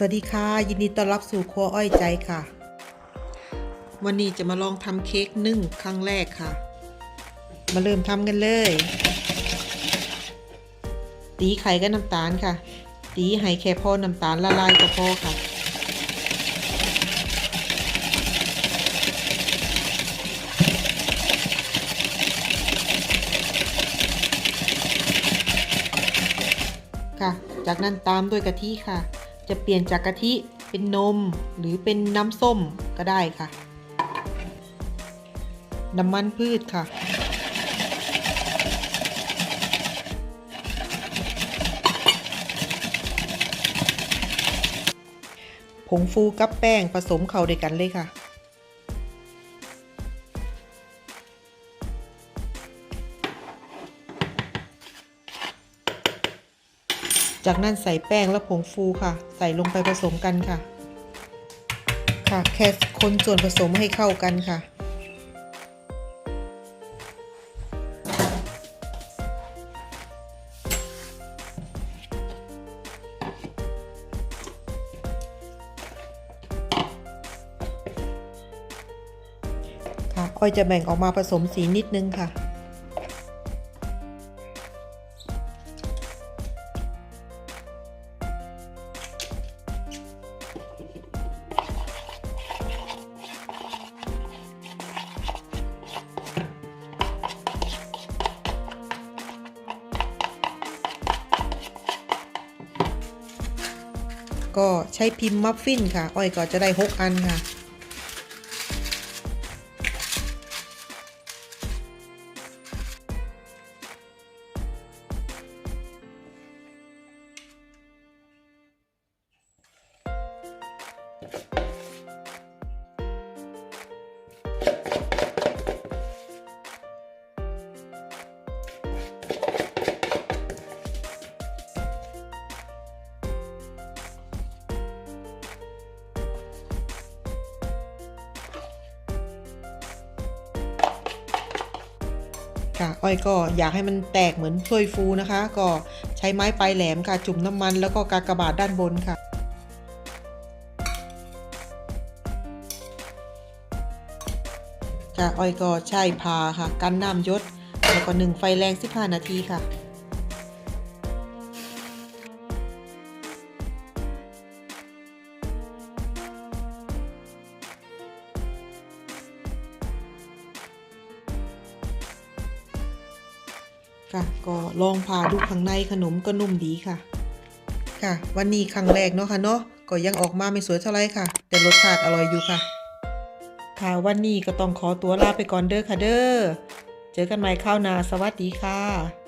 สวัสดีค่ะ ยินดีต้อนรับสู่ครัวอ้อยใจค่ะ วันนี้จะมาลองทำเค้กนึ่งครั้งแรกค่ะ มาเริ่มทำกันเลย ตีไข่กับน้ำตาลค่ะ ตีให้แค่พอน้ำตาลละลายก็พอค่ะ ค่ะ จากนั้นตามด้วยกะทิค่ะ จะเปลี่ยนจากกะทิเป็นนมหรือเป็นน้ำส้มก็ได้ค่ะ น้ำมันพืชค่ะ ผงฟูกับแป้งผสมเข้าด้วยกันเลยค่ะ จากนั้นใส่แป้งและผงฟูค่ะ ใส่ลงไปผสมกันค่ะ ค่ะแค่คนส่วนผสมให้เข้ากันค่ะ ค่ะอ้อยจะแบ่งออกมาผสมสีนิดนึงค่ะ ก็ใช้พิมพ์มัฟฟินค่ะ อ้อยก็จะได้ 6 อันค่ะ ค่ะอ้อยก็อยากให้มันแตกเหมือนถ้วยฟูนะคะ ก็ใช้ไม้ปลายแหลมค่ะจุ่มน้ำมันแล้วก็กากบาทด้านบนค่ะค่ะอ้อยก็ใช้พาค่ะ กันน้ำยศแล้วก็หนึ่งไฟแรง 15 นาทีค่ะ ค่ะ ก็ลองผ่าดูข้างในขนมก็นุ่มดีค่ะ ค่ะ วันนี้ครั้งแรกเนาะค่ะเนาะก็ยังออกมาไม่สวยเท่าไรค่ะ แต่รสชาติอร่อยอยู่ค่ะ ค่ะวันนี้ก็ต้องขอตัวลาไปก่อนเด้อค่ะเด้อเจอกันใหม่คราวหน้าสวัสดีค่ะ